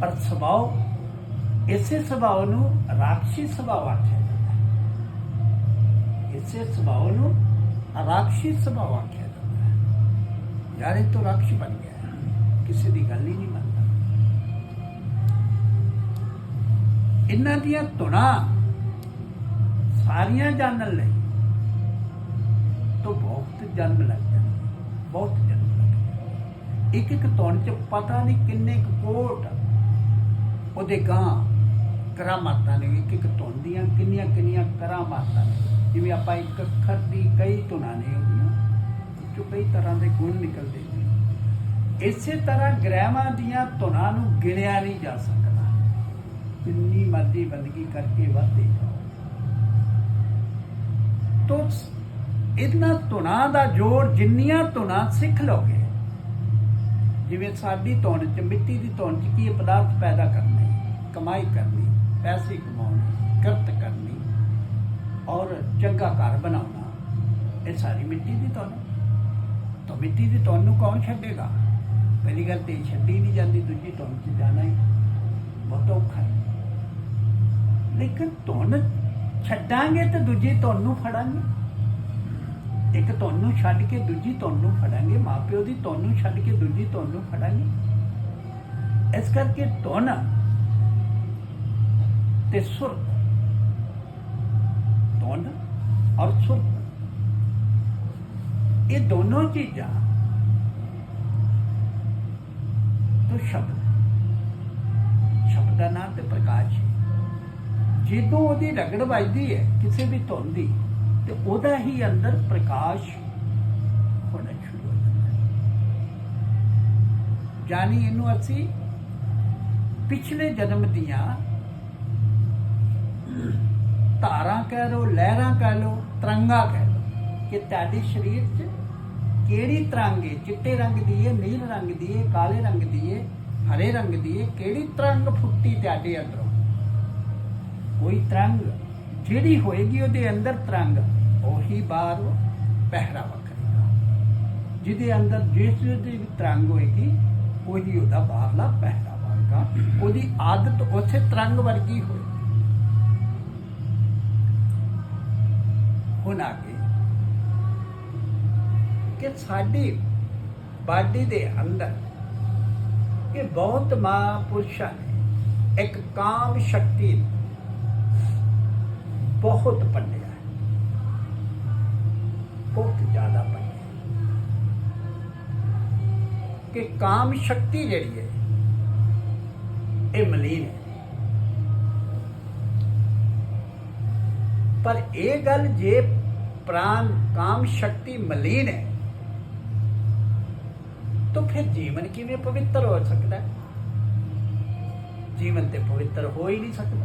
ਪਰ ਸੁਭਾਅ, ਇਸੇ ਸੁਭਾਅ ਨੂੰ ਰਾਖਸ਼ੀ ਸੁਭਾਅ ਆਖਿਆ ਜਾਂਦਾ ਹੈ। ਇਸੇ ਸੁਭਾਅ ਨੂੰ ਰਾਖਸ਼ੀ ਸੁਭਾਅ ਆਖਿਆ ਜਾਂਦਾ ਹੈ। ਯਾਰ ਇਹ ਤਾਂ ਰਾਖਸ਼ ਬਣ ਗਿਆ। ਕਿਸੇ ਦੀ ਗੱਲ ਹੀ ਨਹੀਂ ਮੰਨਦਾ। ਇਹਨਾਂ ਦੀਆਂ ਧੁਨਾਂ ਸਾਰੀਆਂ ਜਾਣਨ ਲਈ ਤੋਂ ਬਹੁਤ ਜਨਮ ਲੱਗ ਜਾਂਦਾ ਬਹੁਤ ਜਨਮ ਲੱਗ ਇੱਕ ਇੱਕ ਧੁਨ ਚ ਪਤਾ ਨਹੀਂ ਕਿੰਨੇ ਕੁ ਕੋਟ ਉਹਦੇ ਗਾਂ ਕਰਾਮਾਤਾਂ ਨੇ, ਇੱਕ ਇੱਕ ਧੁਨ ਦੀਆਂ ਕਿੰਨੀਆਂ ਕਿੰਨੀਆਂ ਕਰਾਮਾਤਾਂ ਨੇ। ਜਿਵੇਂ ਆਪਾਂ ਇੱਕ ਅੱਖਰ ਦੀ ਕਈ ਧੁਨਾਂ ਨੇ ਉਹਦੀਆਂ ਜੋ ਕਈ ਤਰ੍ਹਾਂ ਦੇ ਗੁਣ ਨਿਕਲਦੇ ਨੇ। ਇਸੇ ਤਰ੍ਹਾਂ ਗ੍ਰਹਿਵਾਂ ਦੀਆਂ ਧੁਨਾਂ ਨੂੰ ਗਿਣਿਆ ਨਹੀਂ ਜਾ ਸਕਦਾ। ਜਿੰਨੀ ਮਰਜ਼ੀ ਬੰਦਗੀ ਕਰਕੇ ਵਧਦੇ ਜਾਓ। ਤੋ ਇਹਨਾਂ ਧੁਨਾਂ ਦਾ ਜੋੜ ਜਿੰਨੀਆਂ ਧੁਨਾਂ ਸਿੱਖ ਲੋਗੇ ਜਿਵੇਂ ਸਾਡੀ ਧੁਨ ਚ, ਮਿੱਟੀ ਦੀ ਧੁਨ ਚ ਕੀ ਪਦਾਰਥ ਪੈਦਾ ਕਰਨੇ? ਕਮਾਈ ਕਰਨੀ, ਪੈਸੇ ਕਮਾਉਣੇ, ਕਿਰਤ ਕਰਨੀ, ਔਰ ਚੰਗਾ ਘਰ ਬਣਾਉਣਾ। ਇਹ ਸਾਰੀ ਮਿੱਟੀ ਦੀ ਧੁਨ ਹੈ। ਤਾਂ ਮਿੱਟੀ ਦੀ ਧੁਨ ਨੂੰ ਕੌਣ ਛੱਡੇਗਾ? ਪਹਿਲੀ ਗੱਲ ਤੇ ਇਹ ਛੱਡੀ ਨਹੀਂ ਜਾਂਦੀ, ਦੂਜੀ ਧੁਨ ਚ ਜਾਣਾ ਹੀ। ਬਹੁਤ ਔਖਾ ਹੈ। ਲੇਕਿਨ ਧੁਨ ਛੱਡਾਂਗੇ ਤਾਂ ਦੂਜੀ ਧੁਨ ਨੂੰ ਫੜਾਂਗੇ। ਇੱਕ ਧੁਨ ਨੂੰ ਛੱਡ ਕੇ ਦੂਜੀ ਧੁਨ ਨੂੰ ਫੜਾਂਗੇ, ਮਾਪਿਓ ਦੀ ਧੁਨ ਨੂੰ ਛੱਡ ਕੇ ਦੂਜੀ ਧੁਨ ਨੂੰ ਫੜਾਂਗੇ। ਇਸ ਕਰਕੇ ਧੁਨ ਤੇ ਸੁਰ ਧੁਨ ਔਰ ਸੁਰ ਇਹ ਦੋਨੋਂ ਚੀਜ਼ਾਂ ਤੋਂ ਸ਼ਬਦ ਸ਼ਬਦ ਦਾ ਨਾਮ ਤੇ ਪ੍ਰਕਾਸ਼ ਹੈ। ਜਦੋਂ ਉਹਦੀ ਰਗੜ ਵੱਜਦੀ ਹੈ, ਕਿਸੇ ਵੀ ਧੁਨ ਦੀ, ਤੇ ਉਹਦਾ ਹੀ ਅੰਦਰ ਪ੍ਰਕਾਸ਼ ਹੋਣਾ ਸ਼ੁਰੂ ਹੋ ਜਾਂਦਾ ਹੈ। ਜਾਨੀ ਇਹਨੂੰ ਅਸੀਂ ਪਿਛਲੇ ਜਨਮ ਦੀਆਂ ਧਾਰਾਂ ਕਹਿ ਲੋ ਲਹਿਰਾਂ ਕਹਿ ਲੋ ਤਰੰਗਾ ਕਹਿ ਲੋ ਕਿ ਤੁਹਾਡੇ ਸਰੀਰ 'ਚ ਕਿਹੜੀ ਤਰੰਗ ਹੈ ਚਿੱਟੇ ਰੰਗ ਦੀ ਹੈ ਨੀਲ ਰੰਗ ਦੀ ਹੈ ਕਾਲੇ ਰੰਗ ਦੀ ਹੈ ਹਰੇ ਰੰਗ ਦੀ ਹੈ ਕਿਹੜੀ ਤਰੰਗ ਫੁੱਟੀ ਤੁਹਾਡੇ ਅੰਦਰੋਂ? ਕੋਈ ਤਰੰਗ ਜਿਹੜੀ ਹੋਏਗੀ ਉਹਦੇ ਅੰਦਰ ਤਰੰਗ, ਉਹੀ ਬਾਹਰ ਪਹਿਰਾਵਾ ਕਰੇਗਾ ਜਿਹਦੇ ਅੰਦਰ ਜਿਸ ਦੀ ਤਰੰਗ ਹੋਏਗੀ, ਉਹੀ ਉਹਦਾ ਬਾਹਰਲਾ ਪਹਿਰਾਵਾ ਹੋਏਗਾ ਉਹਦੀ ਆਦਤ ਉਸੇ ਤਰੰਗ ਵਰਗੀ ਹੋਏਗੀ। ਹੁਣ ਆ ਆਗੇ ਕਿ ਸਾਡੀ ਬਾਡੀ ਦੇ ਅੰਦਰ ਇਹ ਬਹੁਤ ਮਹਾਪੁਰਸ਼ਾਂ ਨੇ ਇੱਕ ਕਾਮ ਸ਼ਕਤੀ ਬਹੁਤ ਪੰਡਿਆ ਹੈ। ਬਹੁਤ ਜ਼ਿਆਦਾ ਪੰਡਿਆ ਕਿ ਕਾਮ ਸ਼ਕਤੀ ਜਿਹੜੀ ਹੈ, ਇਹ ਮਲੀਨ ਹੈ। ਪਰ ਇਹ ਗੱਲ ਜੇ ਪ੍ਰਾਨ ਕਾਮ ਸ਼ਕਤੀ ਮਲੀਨ ਹੈ ਤਾਂ ਫਿਰ ਜੀਵਨ ਕਿਵੇਂ ਪਵਿੱਤਰ ਹੋ ਸਕਦਾ ਜੀਵਨ ਤੇ ਪਵਿੱਤਰ ਹੋ ਹੀ ਨਹੀਂ ਸਕਦਾ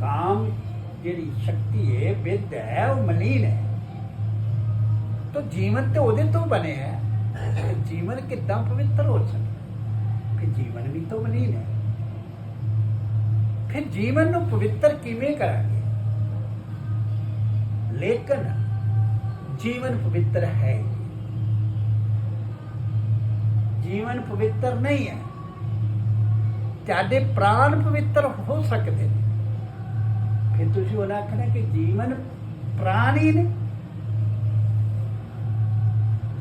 ਕਾਮ ਜਿਹੜੀ ਸ਼ਕਤੀ ਹੈ ਵਿਦ ਹੈ ਉਹ ਮਲੀਨ ਹੈ ਤਾਂ ਜੀਵਨ ਤੇ ਉਹਦੇ ਤੋਂ ਬਣੇ ਹੈ ਜੀਵਨ ਕਿਦਾਂ ਪਵਿੱਤਰ ਹੋ ਸਕਦਾ ਕਿ ਜੀਵਨ ਵੀ ਤਾਂ ਮਲੀਨ ਹੈ ਫਿਰ ਜੀਵਨ ਨੂੰ ਪਵਿੱਤਰ ਕਿਵੇਂ ਕਰਾਂਗੇ ਲੇਕਿਨ ਜੀਵਨ ਪਵਿੱਤਰ ਹੈ ਜੀਵਨ ਪਵਿੱਤਰ ਨਹੀਂ ਹੈ। ਤੁਹਾਡੇ ਪ੍ਰਾਣ ਪਵਿੱਤਰ ਹੋ ਸਕਦੇ ਨੇ। ਫਿਰ ਤੁਸੀਂ ਉਹਨਾਂ ਆਖਣਾ ਕਿ ਜੀਵਨ ਪ੍ਰਾਣ ਹੀ ਨੇ।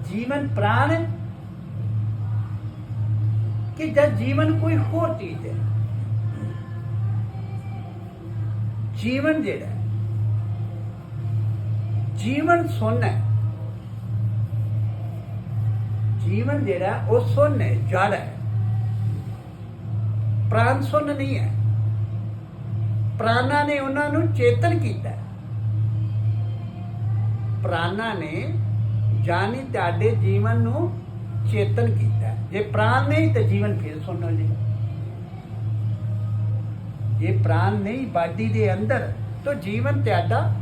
ਜੀਵਨ ਪ੍ਰਾਣ ਹੈ। ਕਿ ਜਦ ਜੀਵਨ ਕੋਈ ਹੋਰ ਚੀਜ਼ ਹੈ। ਜੀਵਨ ਜਿਹੜਾ ਜੀਵਨ ਸੁੰਨ ਹੈ। ਜੀਵਨ ਜਿਹੜਾ ਹੈ, ਉਹ ਸੁੰਨ ਹੈ ਜੜ ਹੈ। ਪ੍ਰਾਣ ਸੁੰਨ ਨਹੀਂ ਹੈ। ਪ੍ਰਾਣਾ ਨੇ ਉਹਨਾਂ ਨੂੰ ਚੇਤਨ ਕੀਤਾ ਹੈ। ਪ੍ਰਾਣਾ ਨੇ ਜਾਨੀ ਤੁਹਾਡੇ ਜੀਵਨ ਨੂੰ ਚੇਤਨ ਕੀਤਾ ਜੇ ਪ੍ਰਾਣ ਨਹੀਂ ਤਾਂ ਜੀਵਨ ਫਿਰ ਸੁੰਨ ਹੋ ਜੇ ਪ੍ਰਾਣ ਨਹੀਂ ਬਾਡੀ ਦੇ ਅੰਦਰ ਤਾਂ ਜੀਵਨ ਤੁਹਾਡਾ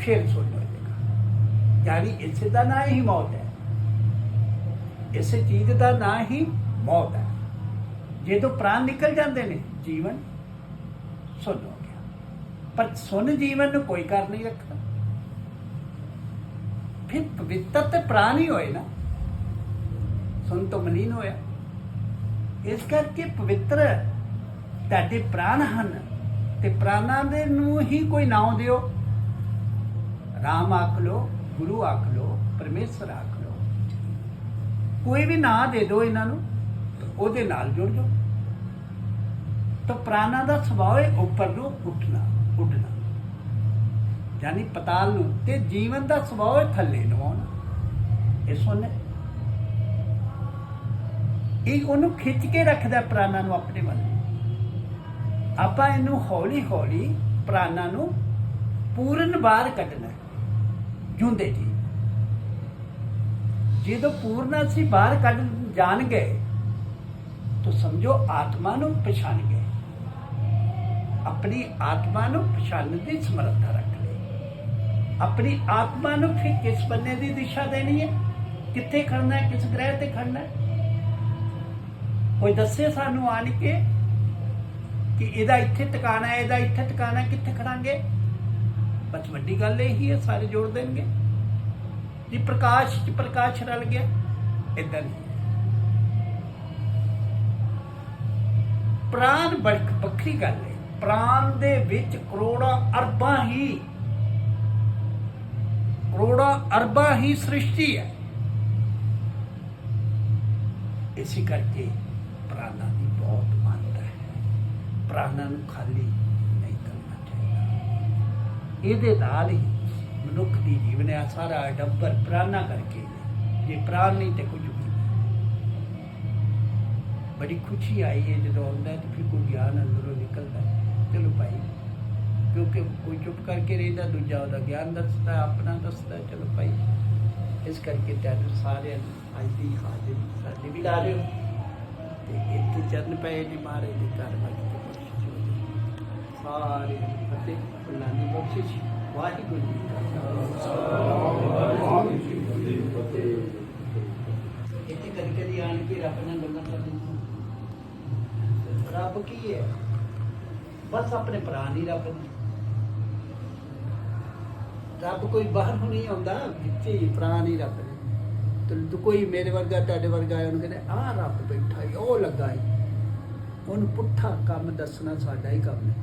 ਫਿਰ ਸੁੰਨ ਹੋ ਯਾਨੀ ਇਸੇ ਦਾ ਨਾਂ ਹੀ ਮੌਤ ਹੈ। ਇਸ ਚੀਜ਼ ਦਾ ਨਾਂ ਹੀ ਮੌਤ ਹੈ। ਜਦੋਂ ਪ੍ਰਾਣ ਨਿਕਲ ਜਾਂਦੇ ਨੇ, ਜੀਵਨ ਸੁਣ ਹੋ ਗਿਆ। ਪਰ ਸੁਣ ਜੀਵਨ ਨੂੰ ਕੋਈ ਕਰ ਨਹੀਂ ਰੱਖਦਾ। ਫਿਰ ਪਵਿੱਤਰ ਤੇ ਪ੍ਰਾਣ ਹੀ ਹੋਏ ਨਾ। ਸੁਣ ਤੋਂ ਮਲੀਨ ਹੋਇਆ। ਇਸ ਕਰਕੇ ਪਵਿੱਤਰ ਤੁਹਾਡੇ ਪ੍ਰਾਣ ਹਨ ਤੇ ਪ੍ਰਾਣਾਂ ਦੇ ਨੂੰ ਹੀ ਕੋਈ ਨਾਮ ਦਿਓ ਰਾਮ ਆਖ ਲੋ ਗੁਰੂ ਆਖ ਲੋ ਪਰਮੇਸ਼ਰ ਆਖ ਲੋ ਕੋਈ ਵੀ ਨਾਂ ਦੇ ਦਿਓ ਇਹਨਾਂ ਨੂੰ ਉਹਦੇ ਨਾਲ ਜੁੜ ਜਾਓ। ਤਾਂ ਪ੍ਰਾਣਾਂ ਦਾ ਸੁਭਾਅ ਹੈ ਉੱਪਰ ਨੂੰ ਉੱਠਣਾ, ਉੱਡਣਾ। ਯਾਨੀ ਪਤਾਲ ਨੂੰ ਤੇ ਜੀਵਨ ਦਾ ਸੁਭਾਅ ਹੈ ਥੱਲੇ ਨੂੰ ਆਉਣਾ ਇਹ ਸੁਣ। ਇਹ ਉਹਨੂੰ ਖਿੱਚ ਕੇ ਰੱਖਦਾ ਪ੍ਰਾਣਾਂ ਨੂੰ ਆਪਣੇ ਵੱਲ। ਆਪਾਂ ਇਹਨੂੰ ਹੌਲੀ ਹੌਲੀ ਪ੍ਰਾਣਾਂ ਨੂੰ ਪੂਰਨ ਬਾਹਰ ਕੱਢਣਾ ਜੁੰਦੇ ਜੀ। ਜਦੋਂ ਪੂਰਨ ਅਸੀਂ ਬਾਹਰ ਕੱਢ ਜਾਣ ਗਏ ਤਾਂ ਸਮਝੋ ਆਤਮਾ ਨੂੰ ਪਛਾਣ ਗਏ ਆਪਣੀ ਆਤਮਾ ਨੂੰ ਪਛਾਣਨ ਦੀ ਸਮਰੱਥਾ ਰੱਖ ਲਈ। ਆਪਣੀ ਆਤਮਾ ਨੂੰ ਫਿਰ ਕਿਸ ਬੰਨੇ ਦੀ ਦਿਸ਼ਾ ਦੇਣੀ ਹੈ? ਕਿੱਥੇ ਖੜਨਾ ਹੈ? ਕਿਸ ਗ੍ਰਹਿ ਤੇ ਖੜਨਾ ਹੈ? ਕੋਈ ਦੱਸੇ ਸਾਨੂੰ ਆਣ ਕੇ ਕਿ ਇਹਦਾ ਇੱਥੇ ਟਿਕਾਣਾ ਹੈ, ਇਹਦਾ ਇੱਥੇ ਟਿਕਾਣਾ ਕਿੱਥੇ ਖੜਾਂਗੇ? ਬਸ ਵੱਡੀ ਗੱਲ ਇਹ ਹੀ ਹੈ, ਸਾਰੇ ਜੋੜ ਦੇਣਗੇ। ਜੀ ਪ੍ਰਕਾਸ਼ ਚ ਪ੍ਰਕਾਸ਼ ਰਲ ਗਿਆ। ਇਦਾਂ ਨਹੀਂ। ਪ੍ਰਾਨ ਬੜਕ ਵੱਖਰੀ ਗੱਲ ਹੈ। ਪ੍ਰਾਨ ਦੇ ਵਿੱਚ ਕਰੋੜਾਂ ਅਰਬਾਂ ਹੀ ਕਰੋੜਾਂ ਅਰਬਾਂ ਹੀ ਸ੍ਰਿਸ਼ਟੀ ਹੈ। ਇਸੇ ਕਰਕੇ ਪ੍ਰਾਨਾਂ ਦੀ ਬਹੁਤ ਮਾਨਤਾ ਹੈ। ਪ੍ਰਾਨਾਂ ਨੂੰ ਖਾਲੀ ਨਹੀਂ ਕਰਨਾ ਚਾਹੀਦਾ। ਇਹਦੇ ਨਾਲ ਹੀ ਮਨੁੱਖ ਦੀ ਜੀਵਨ ਹੈ ਸਾਰਾ ਡੱਬਰ ਪ੍ਰਾਨਾਂ ਕਰਕੇ। ਜੇ ਪ੍ਰਾਨ ਨਹੀਂ ਤੇ ਕੁਝ ਨਹੀਂ। ਬੜੀ ਖੁਸ਼ੀ ਆਈ ਹੈ ਜਦੋਂ ਆਉਂਦਾ ਤੇ ਫਿਰ ਕੋਈ ਗਿਆਨ ਅੰਦਰੋਂ ਨਿਕਲਦਾ ਚਲੋ ਭਾਈ, ਕਿਉਂਕਿ ਕੋਈ ਚੁੱਪ ਕਰਕੇ ਰਹਿੰਦਾ, ਦੂਜਾ ਉਹਦਾ ਗਿਆਨ ਦੱਸਦਾ, ਆਪਣਾ ਦੱਸਦਾ, ਚਲੋ ਭਾਈ। ਇਸ ਕਰਕੇ ਤੁਹਾਨੂੰ ਸਾਰਿਆਂ ਨੂੰ ਅੱਜ ਦੀ ਹਾਜ਼ਰੀ ਸਾਡੀ ਵੀ ਲਾ ਲਿਓ ਤੇ ਇੱਥੇ ਚਰਨ ਪਏ ਨੇ ਮਾਰੇ ਦੇ ਘਰ ਵਾਲੀ ਦੀ ਬਖਸ਼ਿਸ਼ ਸਾਰੇ ਫਤਿਹ, ਅੱਲਾਹ ਦੀ ਬਖਸ਼ਿਸ਼। ਵਾਹਿਗੁਰੂ ਜੀ ਇੱਥੇ ਕਦੀ ਕਦੀ ਆਣ ਕੇ ਰੱਬ ਨਾਲ ਗੱਲਾਂ ਕਰਦੇ ਰੱਬ ਕੀ ਹੈ? ਬਸ ਆਪਣੇ ਭਰਾ ਨਹੀਂ ਰੱਬ ਰੱਬ ਕੋਈ ਬਾਹਰ ਨਹੀਂ ਆਉਂਦਾ। ਵਿੱਚੇ ਹੀ ਪ੍ਰਾਣ ਹੀ ਰੱਬ ਤੇ ਕੋਈ ਮੇਰੇ ਵਰਗਾ, ਤੁਹਾਡੇ ਵਰਗਾ ਹੈ ਉਹਨੂੰ ਕਹਿੰਦੇ ਆ ਰੱਬ ਬੈਠਾ ਹੈ ਉਹ ਲੱਗਾ ਹੈ ਉਹਨੂੰ ਪੁੱਠਾ ਕੰਮ ਦੱਸਣਾ ਸਾਡਾ ਹੀ ਕੰਮ ਹੈ।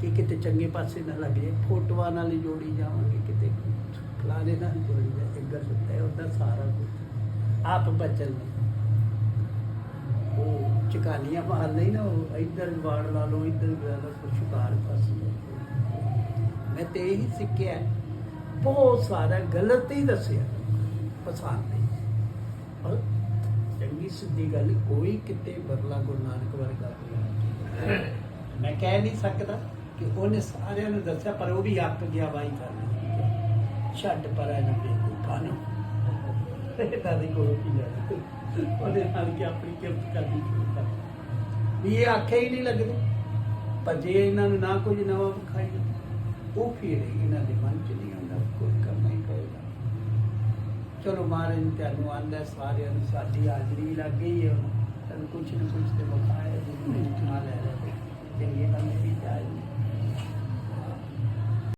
ਕਿ ਕਿਤੇ ਚੰਗੇ ਪਾਸੇ ਨਾ ਲੱਗ ਜਾਏ, ਫੋਟੋਆਂ ਨਾਲ ਹੀ ਜੋੜੀ ਜਾਵਾਂਗੇ ਕਿਤੇ। ਫਲਾਣੇ ਨਾਲ ਹੀ ਜੋੜੀ ਜਾਏ ਇੱਧਰ ਸੁੱਤਾ ਉਹਦਾ ਸਾਰਾ ਕੁਝ ਆਪ ਬਚਨ ਨੇ ਉਹ ਚਕਾਨੀਆਂ ਮਾਰ ਲਈ ਨਾ, ਉਹ ਇੱਧਰ ਵਾੜ ਲਾ ਲਓ, ਇੱਧਰ ਲਾ ਲਓ ਕੁਛ ਸ਼ਿਕਾਰ ਫਸ ਮੈਂ ਤੇ ਇਹੀ ਸਿੱਖਿਆ ਬਹੁਤ ਸਾਰਾ ਗਲਤ ਹੀ ਦੱਸਿਆ, ਪਸੰਦ ਨਹੀਂ। ਪਰ ਚੰਗੀ ਸਿੱਧੀ ਗੱਲ, ਕੋਈ ਕਿਤੇ ਬਰਲਾ ਗੁਰੂ ਨਾਨਕ ਵਰਗਾ ਮੈਂ ਕਹਿ ਨਹੀਂ ਸਕਦਾ। ਕਿ ਉਹਨੇ ਸਾਰਿਆਂ ਨੂੰ ਦੱਸਿਆ, ਪਰ ਉਹ ਵੀ ਅੱਕ ਗਿਆ ਬਾਈ ਕਰਨਾ ਛੱਡ ਪਰ ਇਹਨਾਂ ਦੇ ਕੋਈ ਕਾਨੂੰ ਇਹਦਾ ਦੀ ਕੋਈ ਕੀ ਜਾਣਾ ਉਹਦੇ ਨਾਲ ਕਿ ਆਪਣੀ ਕਿਰਤ ਕਰਨੀ ਵੀ ਇਹ ਆਖੇ ਹੀ ਨਹੀਂ ਲੱਗਦੇ। ਪਰ ਜੇ ਇਹਨਾਂ ਨੂੰ ਨਾ ਕੁਝ ਨਵਾਂ ਵਿਖਾਈ ਉਹ ਫਿਰ ਇਹਨਾਂ ਦੇ ਮਨ ਚ ਨਹੀਂ ਆਉਂਦਾ ਕੁਝ ਕਰਨਾ ਹੀ ਪਏਗਾ ਚਲੋ ਮਹਾਰਾਜ ਨੇ ਤੁਹਾਨੂੰ ਆਂਦਾ, ਸਾਰਿਆਂ ਨੂੰ ਸਾਡੀ ਹਾਜ਼ਰੀ ਲੱਗ ਗਈ ਹੈ। ਤੁਹਾਨੂੰ ਕੁਛ ਨਾ ਕੁਛ ਤੇ ਵਿਖਾਇਆ ਜੀ ਨਾਲ ਲੈ ਲੈ ਚੰਗੇ ਕੰਮ ਵੀ ਚਾਹੀਏ